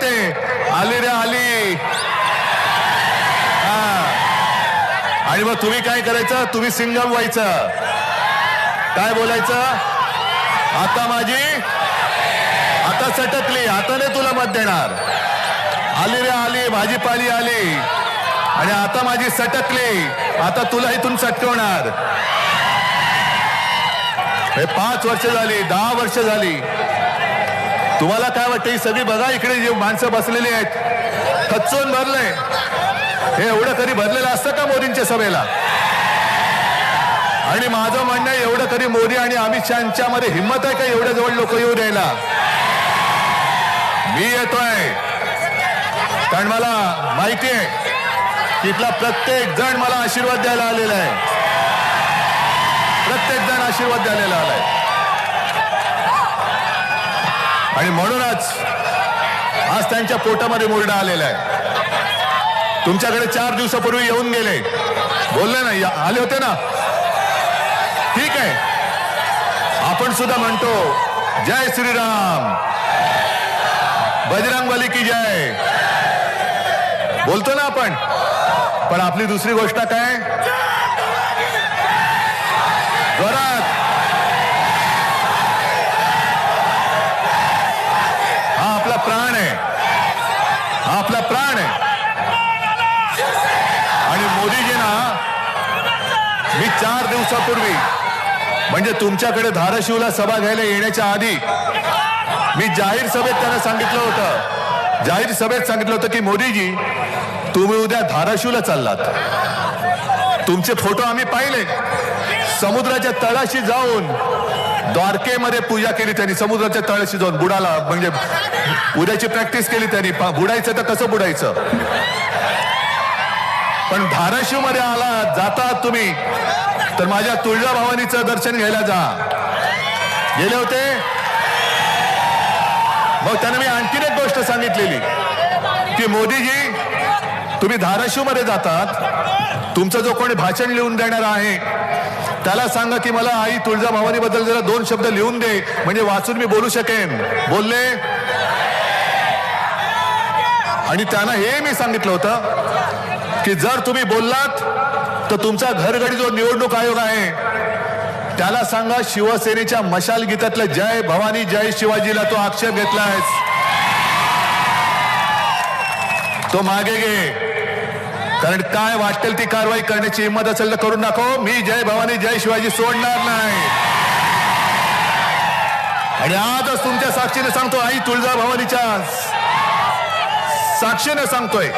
होते आली रे आली. हा. आणि मग तुम्ही काय करायचं? तुम्ही सिंगम व्हायचं. काय बोलायचं? आता माझी आता सटकली. आता नाही तुला मत देणार. आली रे आली. भाजीपाली आली. आणि आता माझी सटकली. आता तुला इथून सटकवणार. हे पाच वर्ष झाली दहा वर्ष झाली. तुम्हाला काय वाटतं ही सगळी बघा इकडे जे माणसं बसलेली आहेत. खच्चून भरलंय. हे एवढं कधी भरलेलं असतं का मोदींच्या सभेला? आणि माझं म्हणणं आहे एवढं कधी मोदी आणि अमित शहाच्या मध्ये हिंमत आहे का एवढ्या जवळ लोक येऊ द्यायला? मी येतोय. कारण मला माहिती आहे की प्रत्येक जण मला आशीर्वाद द्यायला आलेला आहे. प्रत्येक जण आशीर्वाद द्यायला आलाय आणि म्हणूनच आज त्यांच्या पोटामध्ये मुरडा आलेला आहे. तुमच्याकडे चार दिवसापूर्वी येऊन गेले. बोलले ना आले होते ना? ठीक आहे. आपण सुद्धा म्हणतो जय श्रीराम. बजरंग बली की जय. बोलतो ना आपण. पण आपली दुसरी गोष्ट काय? प्राण आहे. आणि मोदीजींना मी चार दिवसापूर्वी म्हणजे तुमच्याकडे धाराशिवला सभा घ्यायला येण्याच्या आधी मी जाहीर सभेत त्यांना सांगितलं होतं. जाहीर सभेत सांगितलं होतं की मोदीजी तुम्ही उद्या धाराशिवला चाललात. तुमचे फोटो आम्ही पाहिले. समुद्राच्या तळाशी जाऊन द्वारकेमध्ये पूजा केली त्यांनी समुद्राच्या तळाशी जाऊन बुडाला म्हणजे उद्याची प्रॅक्टिस केली त्यांनी. बुडायचं तर कसं बुडायचं? पण धाराशिवमध्ये आला जातात तुम्ही. तर माझ्या तुळजाभवानीचं दर्शन घ्यायला जा. गेले होते? मग त्यांना मी आणखीन एक गोष्ट सांगितलेली. की मोदीजी तुम्ही धाराशिवमध्ये जातात. तुमचं जो कोणी भाषण लिहून देणार आहे त्याला सांगा की मला आई तुळजाभवानी बद्दल जरा दोन शब्द लिहून दे म्हणजे वाचून मी बोलू शकेन. बोलले. आणि त्यांना हे मी सांगितलं होतं की जर तुम्ही बोललात तर तुमचा घरगडी जो निवडणूक आयोग आहे त्याला सांगा शिवसेनेच्या मशाल गीतातलं जय भवानी जय शिवाजीला तो आक्षेप घेतला आहेस तो मागे घे. कारण काय वाटेल ती कारवाई करण्याची हिंमत असेल तर करून नको मी जय भवानी जय शिवाजी सोडणार नाही. आणि आजच तुमच्या साक्षीने सांगतो आई तुळजा भवानीच्या. साक्षीने सांगतोय.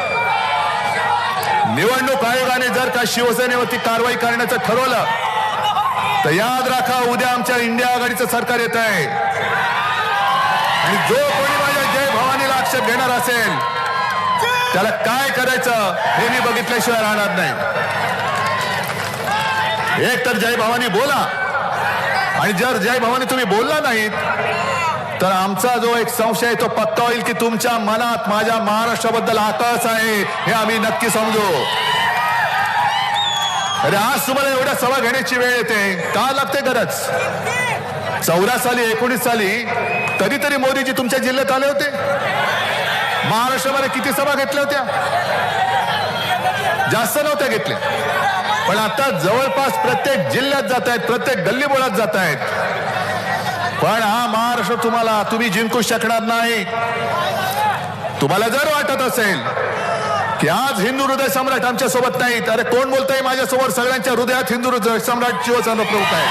निवडणूक आयोगाने जर का शिवसेनेवरती कारवाई करण्याचं ठरवलं तर याद राखा उद्या आमच्या इंडिया आघाडीचं सरकार येत आहे आणि जो कोणी माझ्या जय भवानीला आक्षेप घेणार असेल त्याला काय करायचं हे मी बघितल्याशिवाय राहणार नाही. एक तर जय भवानी बोला. आणि जर जय भवानी तुम्ही बोलला नाहीत तर आमचा जो एक संशय तो पक्का होईल की तुमच्या मनात माझ्या महाराष्ट्राबद्दल आकाश आहे हे आम्ही नक्की समजू. अरे आज तुम्हाला एवढ्या सभा घेण्याची वेळ येते. का लागते गरज? चौदा साली एकोणीस साली कधीतरी मोदीजी तुमच्या जिल्ह्यात आले होते. महाराष्ट्रामध्ये किती सभा घेतल्या होत्या? जास्त नव्हत्या घेतल्या. पण आता जवळपास प्रत्येक जिल्ह्यात जात आहेत प्रत्येक गल्लीबोळात जात आहेत. पण हा महाराष्ट्र तुम्हाला तुम्ही जिंकू शकणार नाही. तुम्हाला जर वाटत असेल की आज हिंदू हृदय सम्राट आमच्यासोबत नाहीत अरे कोण बोलतंय माझ्यासमोर? सगळ्यांच्या हृदयात हिंदू हृदय सम्राट शिवसेना प्रमुख आहे.